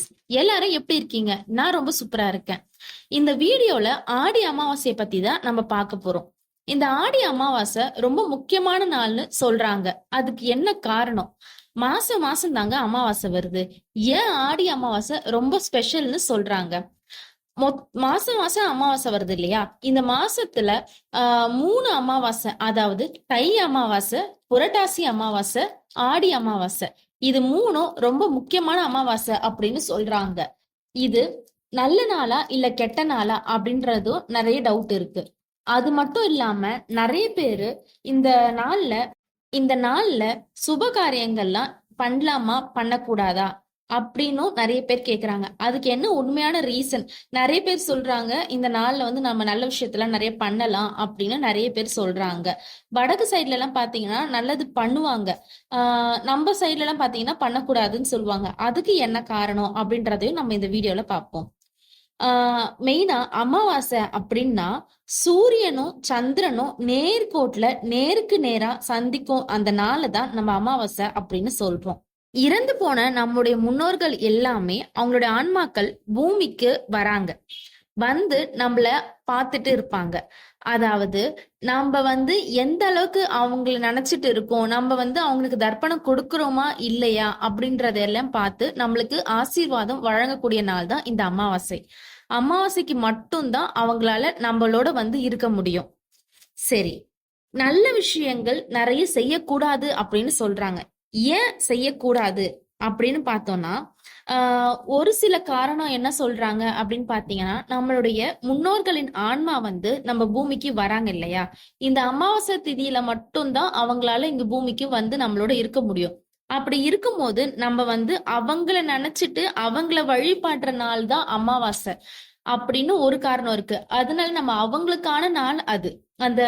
Friends எல்லாரும் எப்படி இருக்கீங்க? நான் ரொம்ப சூப்பரா இருக்கேன். இந்த வீடியோல ஆடி அமாவாசையை பத்தி தான் நம்ம பார்க்க போறோம். இந்த ஆடி அமாவாசை ரொம்ப முக்கியமான நாள்னு சொல்றாங்க. அதுக்கு என்ன காரணம்? மாசம் மாசம் தாங்க அமாவாசை வருது. ஏன் ஆடி அமாவாசை ரொம்ப ஸ்பெஷல்னு சொல்றாங்க? மாசம் மாசம் அமாவாசை வருது இல்லையா? இந்த மாசத்துல ஆஹ் மூணு அமாவாசை அதாவது தை அமாவாசை புரட்டாசி அமாவாசை ஆடி அமாவாசை. இது மூணும் ரொம்ப முக்கியமான அமாவாசை அப்படின்னு சொல்றாங்க. இது நல்ல நாளா இல்ல கெட்ட நாளா அப்படின்றதும் நிறைய டவுட் இருக்கு. அது மட்டும் இல்லாம நிறைய பேரு இந்த நாள்ல இந்த நாள்ல சுப காரியங்கள்லாம் பண்ணலாமா பண்ணக்கூடாதா? அப்படின்னும் நிறைய பேர் கேட்குறாங்க அதுக்கு என்ன உண்மையான ரீசன் நிறைய பேர் சொல்றாங்க இந்த நாளில் வந்து நம்ம நல்ல விஷயத்தெல்லாம் நிறைய பண்ணலாம் அப்படின்னு நிறைய பேர் சொல்றாங்க. வடக்கு சைட்ல எல்லாம் பாத்தீங்கன்னா நல்லது பண்ணுவாங்க. நம்ம சைட்ல எல்லாம் பாத்தீங்கன்னா பண்ணக்கூடாதுன்னு சொல்லுவாங்க. அதுக்கு என்ன காரணம் அப்படின்றதையும் நம்ம இந்த வீடியோல பார்ப்போம். மெயினா அமாவாசை அப்படின்னா சூரியனும் சந்திரனும் நேர்கோட்ல நேருக்கு நேரா சந்திக்கும் அந்த நாளை தான் நம்ம அமாவாசை அப்படின்னு சொல்றோம். இறந்து போன நம்முடைய முன்னோர்கள் எல்லாமே அவங்களுடைய ஆன்மாக்கள் பூமிக்கு வராங்க. வந்து நம்மள பார்த்துட்டு இருப்பாங்க. அதாவது நம்ம வந்து எந்த அளவுக்கு அவங்கள நினைச்சிட்டு இருக்கோம் நம்ம வந்து அவங்களுக்கு தர்ப்பணம் கொடுக்கிறோமா இல்லையா அப்படின்றதெல்லாம் பார்த்து நம்மளுக்கு ஆசீர்வாதம் வழங்கக்கூடிய நாள் தான் இந்த அமாவாசை. அமாவாசைக்கு மட்டும்தான் அவங்களால நம்மளோட வந்து இருக்க முடியும். சரி நல்ல விஷயங்கள் நிறைய செய்யக்கூடாது அப்படின்னு சொல்றாங்க. ஏன் செய்யக்கூடாது அப்படின்னு பார்த்தோம்னா ஆஹ் ஒரு சில காரணம் என்ன சொல்றாங்க அப்படின்னு பாத்தீங்கன்னா நம்மளுடைய முன்னோர்களின் ஆன்மா வந்து நம்ம பூமிக்கு வராங்க இல்லையா? இந்த அமாவாசை திதியில மட்டும்தான் அவங்களால இங்க பூமிக்கு வந்து நம்மளோட இருக்க முடியும். அப்படி இருக்கும்போது நம்ம வந்து அவங்கள நினைச்சிட்டு அவங்கள வழிபாடுற நாள் தான் அமாவாசை அப்படின்னு ஒரு காரணம் இருக்கு. அதனால நம்ம அவங்களுக்கான நாள் அது. அந்த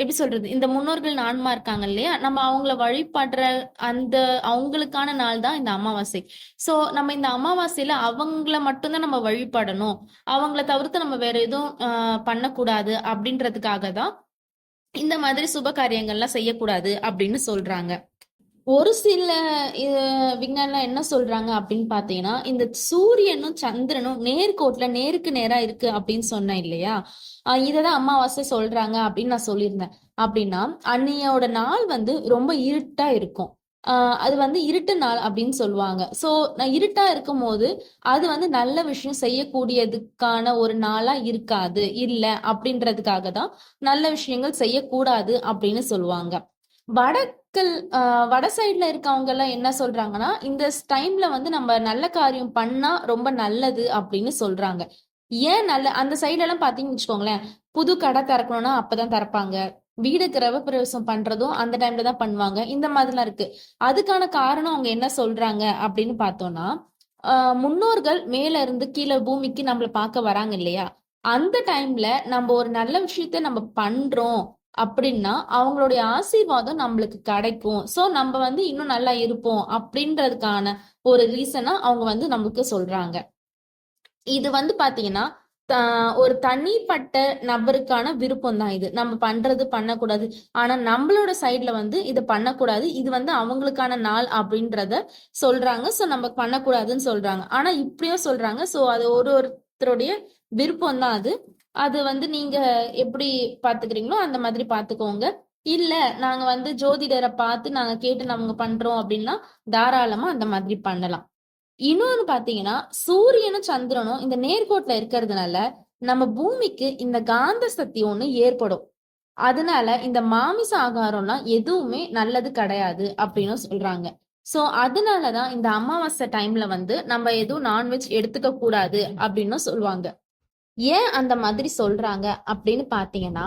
எப்படி சொல்றது? இந்த முன்னோர்கள் ஆன்மா இருக்காங்க இல்லையா? நம்ம அவங்கள வழிபடுற அந்த அவங்களுக்கான நாள் தான் இந்த அமாவாசை. சோ நம்ம இந்த அமாவாசையில அவங்கள மட்டும்தான் நம்ம வழிபடணும். அவங்கள தவிர்த்து நம்ம வேற எதுவும் பண்ணக்கூடாது அப்படின்றதுக்காக தான் இந்த மாதிரி சுப காரியங்கள்லாம் செய்யக்கூடாது அப்படின்னு சொல்றாங்க. ஒரு சில விஞ்ஞானிலாம் என்ன சொல்றாங்க அப்படின்னு பாத்தீங்கன்னா இந்த சூரியனும் சந்திரனும் நேர்கோட்ல நேருக்கு நேரா இருக்கு அப்படின்னு சொன்னேன் இல்லையா? இததான் அமாவாசை சொல்றாங்க அப்படின்னு நான் சொல்லியிருந்தேன். அப்படின்னா அன்னையோட நாள் வந்து ரொம்ப இருட்டா இருக்கும். ஆஹ் அது வந்து இருட்டு நாள் அப்படின்னு சொல்லுவாங்க. சோ நான் இருட்டா இருக்கும் போது அது வந்து நல்ல விஷயம் செய்யக்கூடியதுக்கான ஒரு நாளா இருக்காது இல்ல அப்படின்றதுக்காக தான் நல்ல விஷயங்கள் செய்யக்கூடாது அப்படின்னு சொல்லுவாங்க. வட ஆஹ் வட சைடில் இருக்கவங்க எல்லாம் என்ன சொல்றாங்கன்னா இந்த டைம்ல வந்து நம்ம நல்ல காரியம் பண்ணா ரொம்ப நல்லது அப்படின்னு சொல்றாங்க. ஏன் நல்ல அந்த சைடுல எல்லாம் வச்சுக்கோங்களேன் புது கடை திறக்கணும்னா அப்பதான் திறப்பாங்க. வீடு பிரவேசம் பண்றதும் அந்த டைம்ல தான் பண்ணுவாங்க. இந்த மாதிரிலாம் இருக்கு. அதுக்கான காரணம் அவங்க என்ன சொல்றாங்க அப்படின்னு பார்த்தோம்னா ஆஹ் முன்னோர்கள் மேல இருந்து கீழே பூமிக்கு நம்மள பார்க்க வராங்க இல்லையா? அந்த டைம்ல நம்ம ஒரு நல்ல விஷயத்த நம்ம பண்றோம். அப்படின்னா அவங்களுடைய ஆசீர்வாதம் நம்மளுக்கு கிடைக்கும். சோ நம்ம வந்து இன்னும் நல்லா இருப்போம் அப்படின்றதுக்கான ஒரு ரீசனா அவங்க வந்து நமக்கு சொல்றாங்க. இது வந்து பாத்தீங்கன்னா ஒரு தனிப்பட்ட நபருக்கான விருப்பம் தான் இது. நம்ம பண்றது பண்ணக்கூடாது. ஆனா நம்மளோட சைட்ல வந்து இது பண்ணக்கூடாது. இது வந்து அவங்களுக்கான நாள் அப்படின்றத சொல்றாங்க. சோ நம்ம பண்ணக்கூடாதுன்னு சொல்றாங்க. ஆனா இப்படியும் சொல்றாங்க. சோ அது ஒரு ஒருத்தருடைய விருப்பம் தான் அது. அது வந்து நீங்க எப்படி பாத்துக்கிறீங்களோ அந்த மாதிரி பாத்துக்கோங்க. இல்ல நாங்க வந்து ஜோதிடரை பார்த்து நாங்க கேட்டு நாங்க பண்றோம் அப்படின்னா தாராளமா அந்த மாதிரி பண்ணலாம். இன்னொன்னு பாத்தீங்கன்னா சூரியனும் சந்திரனும் இந்த நேர்கோட்டுல இருக்கிறதுனால நம்ம பூமிக்கு இந்த காந்த சக்தி ஒண்ணு ஏற்படும். அதனால இந்த மாமிச ஆகாரம்லாம் எதுவுமே நல்லது கிடையாது அப்படின்னு சொல்றாங்க. சோ அதனாலதான் இந்த அமாவாசை டைம்ல வந்து நம்ம எதுவும் நான்வெஜ் எடுத்துக்க கூடாது அப்படின்னு சொல்லுவாங்க. ஏன் அந்த மாதிரி சொல்றாங்க அப்படின்னு பாத்தீங்கன்னா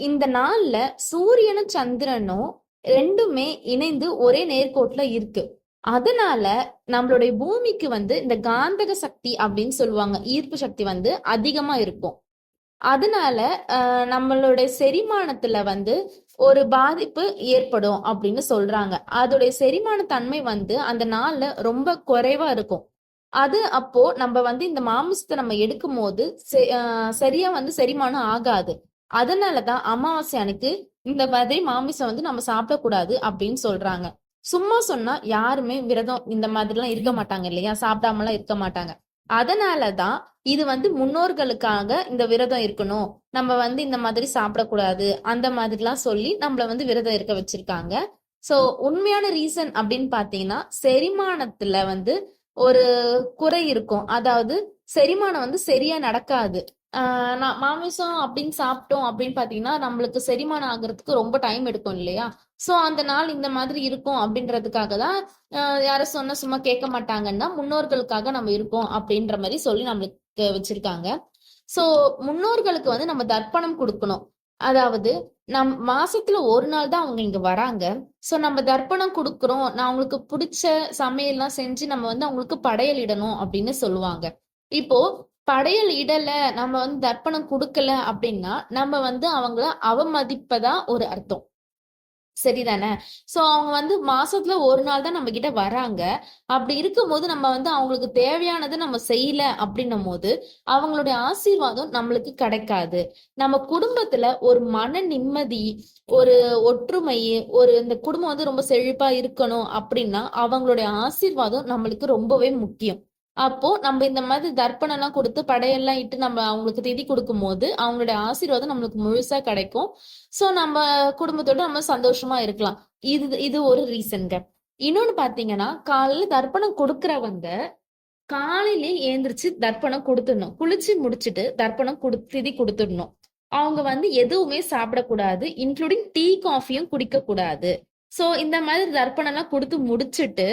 இந்த நாள்ல சூரியனும் சந்திரனும் ரெண்டுமே இணைந்து ஒரே நேர்கோட்டுல இருக்கு. அதனால நம்மளுடைய பூமிக்கு வந்து இந்த காந்தக சக்தி அப்படின்னு சொல்லுவாங்க ஈர்ப்பு சக்தி வந்து அதிகமா இருக்கும். அதனால ஆஹ், நம்மளுடைய செரிமானத்துல வந்து ஒரு பாதிப்பு ஏற்படும் அப்படின்னு சொல்றாங்க. அதோடைய செரிமான தன்மை வந்து அந்த நாள்ல ரொம்ப குறைவா இருக்கும். அது அப்போ நம்ம வந்து இந்த மாமிசத்தை நம்ம எடுக்கும் போது செ- ஆஹ், சரியா வந்து செரிமானம் ஆகாது. அதனாலதான் அமாவாசை அன்னைக்கு இந்த மாதிரி மாமிசம் வந்து நம்ம சாப்பிடக்கூடாது அப்படின்னு சொல்றாங்க. சும்மா சொன்னா யாருமே விரதம் இந்த மாதிரிலாம் இருக்க மாட்டாங்க இல்லையா? சாப்பிடாமலாம் இருக்க மாட்டாங்க. அதனாலதான் இது வந்து முன்னோர்களுக்காக இந்த விரதம் இருக்கணும். நம்ம வந்து இந்த மாதிரி சாப்பிடக்கூடாது அந்த மாதிரிலாம் சொல்லி நம்மள வந்து விரதம் இருக்க வச்சிருக்காங்க. சோ உண்மையான ரீசன் அப்படின்னு பாத்தீங்கன்னா செரிமானத்துல வந்து ஒரு குறை இருக்கும். அதாவது செரிமானம் வந்து சரியா நடக்காது. ஆஹ் நான் மாமிசம் அப்படின்னு சாப்பிட்டோம் அப்படின்னு பாத்தீங்கன்னா நம்மளுக்கு செரிமானம் ஆகுறதுக்கு ரொம்ப டைம் எடுக்கும் இல்லையா? சோ அந்த நாள் இந்த மாதிரி இருக்கும் அப்படின்றதுக்காக தான் ஆஹ் யாரும் சொன்ன சும்மா கேட்க மாட்டாங்கன்னா முன்னோர்களுக்காக நம்ம இருக்கோம் அப்படின்ற மாதிரி சொல்லி நம்மளுக்கு வச்சிருக்காங்க. சோ முன்னோர்களுக்கு வந்து நம்ம தர்ப்பணம் கொடுக்கணும். அதாவது நம் மாசத்துல ஒரு நாள் தான் அவங்க இங்க வராங்க. சோ நம்ம தர்ப்பணம் கொடுக்குறோம். நான் அவங்களுக்கு பிடிச்ச சமையல்லாம் செஞ்சு நம்ம வந்து அவங்களுக்கு படையல் இடணும் அப்படின்னு சொல்லுவாங்க. இப்போ படையல் இடல நம்ம வந்து தர்ப்பணம் கொடுக்கல அப்படின்னா நம்ம வந்து அவங்கள அவமதிப்பதா ஒரு அர்த்தம். சரிதானே? சோ அவங்க வந்து மாசத்துல ஒரு நாள் தான் நம்ம கிட்ட வராங்க. அப்படி இருக்கும்போது நம்ம வந்து அவங்களுக்கு தேவையானதை நம்ம செய்யல அப்படின்னும் போது அவங்களுடைய ஆசீர்வாதம் நம்மளுக்கு கிடைக்காது. நம்ம குடும்பத்துல ஒரு மன நிம்மதி ஒரு ஒற்றுமை ஒரு இந்த குடும்பம் வந்து ரொம்ப செழிப்பா இருக்கணும் அப்படின்னா அவங்களுடைய ஆசீர்வாதம் நம்மளுக்கு ரொம்பவே முக்கியம். அப்போ நம்ம இந்த மாதிரி தர்ப்பணம்லாம் கொடுத்து படையெல்லாம் இட்டு நம்ம அவங்களுக்கு திதி கொடுக்கும் போது அவங்களுடைய ஆசீர்வாதம் நம்மளுக்கு முழுசா கிடைக்கும். சோ நம்ம குடும்பத்தோட நம்ம சந்தோஷமா இருக்கலாம். இது இது ஒரு ரீசன்ங்க இன்னொன்னு பாத்தீங்கன்னா காலையில தர்ப்பணம் கொடுக்கறவங்க காலையிலே ஏந்திரிச்சு தர்ப்பணம் கொடுத்துடணும். குளிச்சு முடிச்சிட்டு தர்ப்பணம் கொடு திதி கொடுத்துடணும். அவங்க வந்து எதுவுமே சாப்பிடக்கூடாது இன்க்ளூடிங் டீ காஃபியும் குடிக்க கூடாது சோ இந்த மாதிரி தர்ப்பணம் எல்லாம் கொடுத்து முடிச்சுட்டு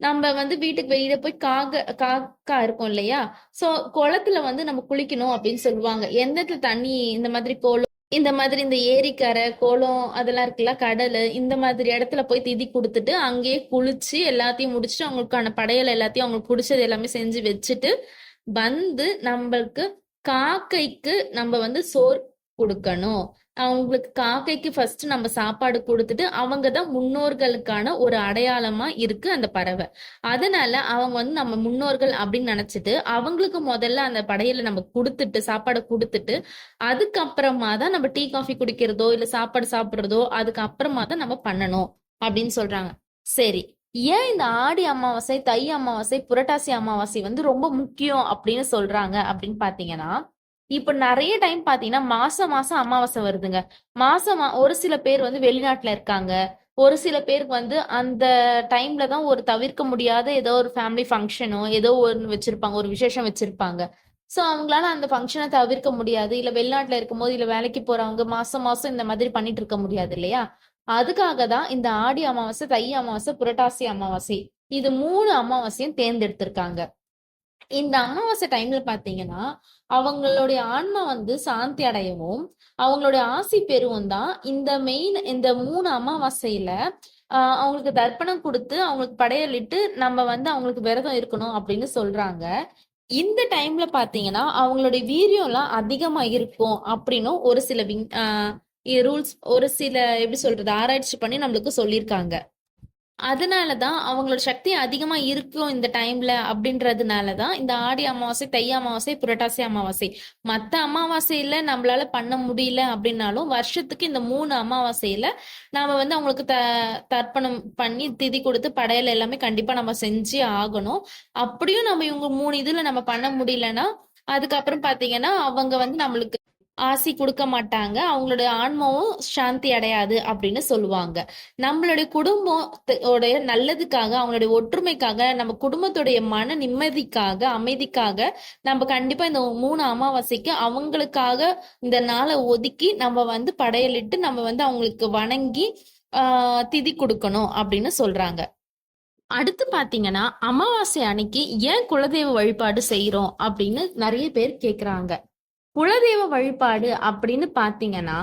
நம்ம வந்து வீட்டுக்கு வெளியில போய் காக காக்கா இருக்கும் இல்லையா? சோ குளத்துல வந்து நம்ம குளிக்கணும் அப்படின்னு சொல்லுவாங்க. எந்த தண்ணி இந்த மாதிரி கோலம் இந்த மாதிரி இந்த ஏரிக்கரை குளம் அதெல்லாம் இருக்குல்ல கடல் இந்த மாதிரி இடத்துல போய் திதி கொடுத்துட்டு அங்கேயே குளிச்சு எல்லாத்தையும் முடிச்சுட்டு அவங்களுக்கான படையல் எல்லாத்தையும் அவங்களுக்கு பிடிச்சது எல்லாமே செஞ்சு வச்சுட்டு வந்து நம்மளுக்கு காக்கைக்கு நம்ம வந்து சோர் கொடுக்கணும். அவங்களுக்கு காக்கைக்கு ஃபர்ஸ்ட் நம்ம சாப்பாடு கொடுத்துட்டு அவங்க தான் முன்னோர்களுக்கான ஒரு அடையாளமா இருக்கு அந்த பறவை. அதனால அவங்க வந்து நம்ம முன்னோர்கள் அப்படின்னு நினைச்சிட்டு அவங்களுக்கு முதல்ல அந்த படையில நம்ம கொடுத்துட்டு சாப்பாடு கொடுத்துட்டு அதுக்கப்புறமா தான் நம்ம டீ காஃபி குடிக்கிறதோ இல்ல சாப்பாடு சாப்பிடுறதோ அதுக்கப்புறமா தான் நம்ம பண்ணணும் அப்படின்னு சொல்றாங்க. சரி ஏன் இந்த ஆடி அமாவாசை தை அமாவாசை புரட்டாசி அமாவாசை வந்து ரொம்ப முக்கியம் அப்படின்னு சொல்றாங்க அப்படின்னு பாத்தீங்கன்னா இப்ப நிறைய டைம் பாத்தீங்கன்னா மாசம் மாசம் அமாவாசை வருதுங்க. மாசம் மா- ஒரு சில பேர் வந்து வெளிநாட்டுல இருக்காங்க. ஒரு சில பேருக்கு வந்து அந்த டைம்ல தான் ஒரு தவிர்க்க முடியாத ஏதோ ஒரு ஃபேமிலி ஃபங்க்ஷனோ ஏதோ ஒன்று வச்சிருப்பாங்க ஒரு விசேஷம் வச்சிருப்பாங்க. ஸோ அவங்களால அந்த ஃபங்க்ஷனை தவிர்க்க முடியாது. இல்லை வெளிநாட்டில் இருக்கும்போது இல்லை வேலைக்கு போறவங்க மாசம் மாசம் இந்த மாதிரி பண்ணிட்டு இருக்க முடியாது இல்லையா? அதுக்காக தான் இந்த ஆடி அமாவாசை தை அமாவாசை புரட்டாசி அமாவாசை இது மூணு அமாவாசையும் தேர்ந்தெடுத்திருக்காங்க. இந்த அமாவாசை டைம்ல பாத்தீங்கன்னா அவங்களுடைய ஆன்மா வந்து சாந்தி அடையவும் அவங்களுடைய ஆசி பெறுவும் தான் இந்த மெயின் இந்த மூணு அமாவாசையில ஆஹ் அவங்களுக்கு தர்ப்பணம் கொடுத்து அவங்களுக்கு படையலிட்டு நம்ம வந்து அவங்களுக்கு விரதம் இருக்கணும் அப்படின்னு சொல்றாங்க. இந்த டைம்ல பாத்தீங்கன்னா அவங்களுடைய வீரியம் எல்லாம் அதிகமா இருக்கும் அப்படின்னும் ஒரு சில விங் ரூல்ஸ் ஒரு சில எப்படி சொல்றது ஆராய்ச்சி பண்ணி நம்மளுக்கு சொல்லியிருக்காங்க. அதனாலதான் அவங்களோட சக்தி அதிகமா இருக்கும் இந்த டைம்ல அப்படின்றதுனாலதான் இந்த ஆடி அமாவாசை தை அமாவாசை புரட்டாசி அமாவாசை. மத்த அமாவாசையில நம்மளால பண்ண முடியல அப்படின்னாலும் வருஷத்துக்கு இந்த மூணு அமாவாசையில நாம வந்து அவங்களுக்கு த தர்ப்பணம் பண்ணி திதி கொடுத்து படையல் எல்லாமே கண்டிப்பா நம்ம செஞ்சு ஆகணும். அப்படியும் நம்ம இவங்க மூணு இதுல நம்ம பண்ண முடியலன்னா அதுக்கப்புறம் பாத்தீங்கன்னா அவங்க வந்து நம்மளுக்கு ஆசி கொடுக்க மாட்டாங்க. அவங்களுடைய ஆன்மாவும் சாந்தி அடையாது அப்படின்னு சொல்லுவாங்க. நம்மளுடைய குடும்பத்தோடைய நல்லதுக்காக அவங்களுடைய ஒற்றுமைக்காக நம்ம குடும்பத்துடைய மன நிம்மதிக்காக அமைதிக்காக நம்ம கண்டிப்பா இந்த மூணு அமாவாசைக்கு அவங்களுக்காக இந்த நாளை ஒதுக்கி நம்ம வந்து படையலிட்டு நம்ம வந்து அவங்களுக்கு வணங்கி ஆஹ் திதி கொடுக்கணும் அப்படின்னு சொல்றாங்க. அடுத்து பாத்தீங்கன்னா அமாவாசை அன்னைக்கு ஏன் குலதெய்வ வழிபாடு செய்யறோம் அப்படின்னு நிறைய பேர் கேக்குறாங்க. குலதெய்வ வழிபாடு அப்படின்னு பாத்தீங்கன்னா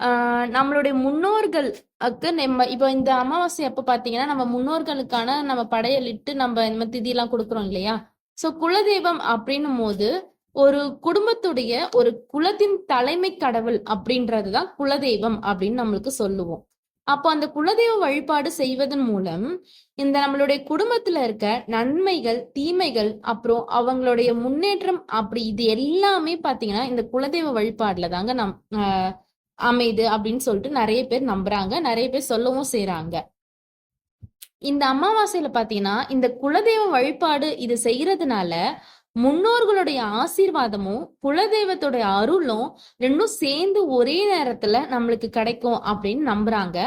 ஆஹ் நம்மளுடைய முன்னோர்களுக்கு நம்ம இப்போ இந்த அமாவாசை எப்ப பாத்தீங்கன்னா நம்ம முன்னோர்களுக்கான நம்ம படையலிட்டு நம்ம இந்த மாதிரி திதி எல்லாம் கொடுக்குறோம் இல்லையா? சோ குலதெய்வம் அப்படின்னும் போது ஒரு குடும்பத்துடைய ஒரு குலத்தின் தலைமை கடவுள் அப்படின்றதுதான் குலதெய்வம் அப்படின்னு நம்மளுக்கு சொல்லுவோம். அப்போ அந்த குலதெய்வ வழிபாடு செய்வதன் மூலம் இந்த நம்மளுடைய குடும்பத்துல இருக்க நன்மைகள் தீமைகள் அப்புறம் அவங்களுடைய முன்னேற்றம் அப்படி இது எல்லாமே பாத்தீங்கன்னா இந்த குலதெய்வ வழிபாடுல தாங்க நம் அமைது அப்படின்னு சொல்லிட்டு நிறைய பேர் நம்புறாங்க. நிறைய பேர் சொல்லவும் செய்யறாங்க இந்த அமாவாசையில பாத்தீங்கன்னா இந்த குலதெய்வ வழிபாடு இது செய்யறதுனால முன்னோர்களுடைய ஆசீர்வாதமும் குலதெய்வத்துடைய அருளும் ரெண்டும் சேர்ந்து ஒரே நேரத்துல நம்மளுக்கு கிடைக்கும் அப்படின்னு நம்புறாங்க.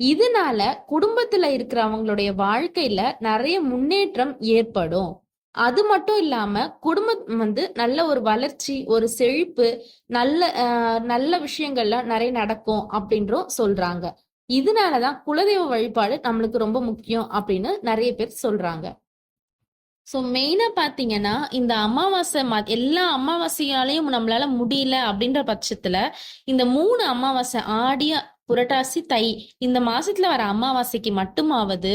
இதனால குடும்பத்துல இருக்கிறவங்களுடைய வாழ்க்கையில நிறைய முன்னேற்றம் ஏற்படும். அது மட்டும் இல்லாம குடும்பம் வந்து நல்ல ஒரு வளர்ச்சி ஒரு செழிப்பு நல்ல ஆஹ், நல்ல விஷயங்கள்லாம் நிறைய நடக்கும் அப்படின்றும் சொல்றாங்க. இதனாலதான் குலதெய்வ வழிபாடு நம்மளுக்கு ரொம்ப முக்கியம் அப்படின்னு நிறைய பேர் சொல்றாங்க. ஸோ மெயினாக பார்த்தீங்கன்னா இந்த அமாவாசை ம எல்லா அமாவாசையாலையும் நம்மளால முடியல அப்படின்ற பட்சத்தில் இந்த மூணு அமாவாசை ஆடிய புரட்டாசி தை. இந்த மாசத்துல வர அமாவாசைக்கு மட்டுமாவது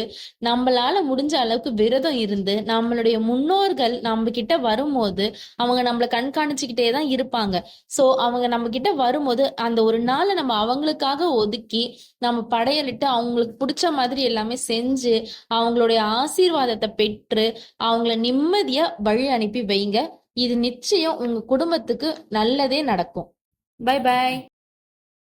நம்மளால முடிஞ்ச அளவுக்கு விரதம் இருந்து நம்மளுடைய முன்னோர்கள் நம்ம கிட்ட வரும்போது அவங்க நம்மளை கண்காணிச்சுக்கிட்டே தான் இருப்பாங்க. சோ அவங்க நம்ம கிட்ட வரும்போது அந்த ஒரு நாளை நம்ம அவங்களுக்காக ஒதுக்கி நம்ம படையலிட்டு அவங்களுக்கு பிடிச்ச மாதிரி எல்லாமே செஞ்சு அவங்களுடைய ஆசீர்வாதத்தை பெற்று அவங்கள நிம்மதியா வழி அனுப்பி வைங்க. இது நிச்சயம் உங்க குடும்பத்துக்கு நல்லதே நடக்கும். By by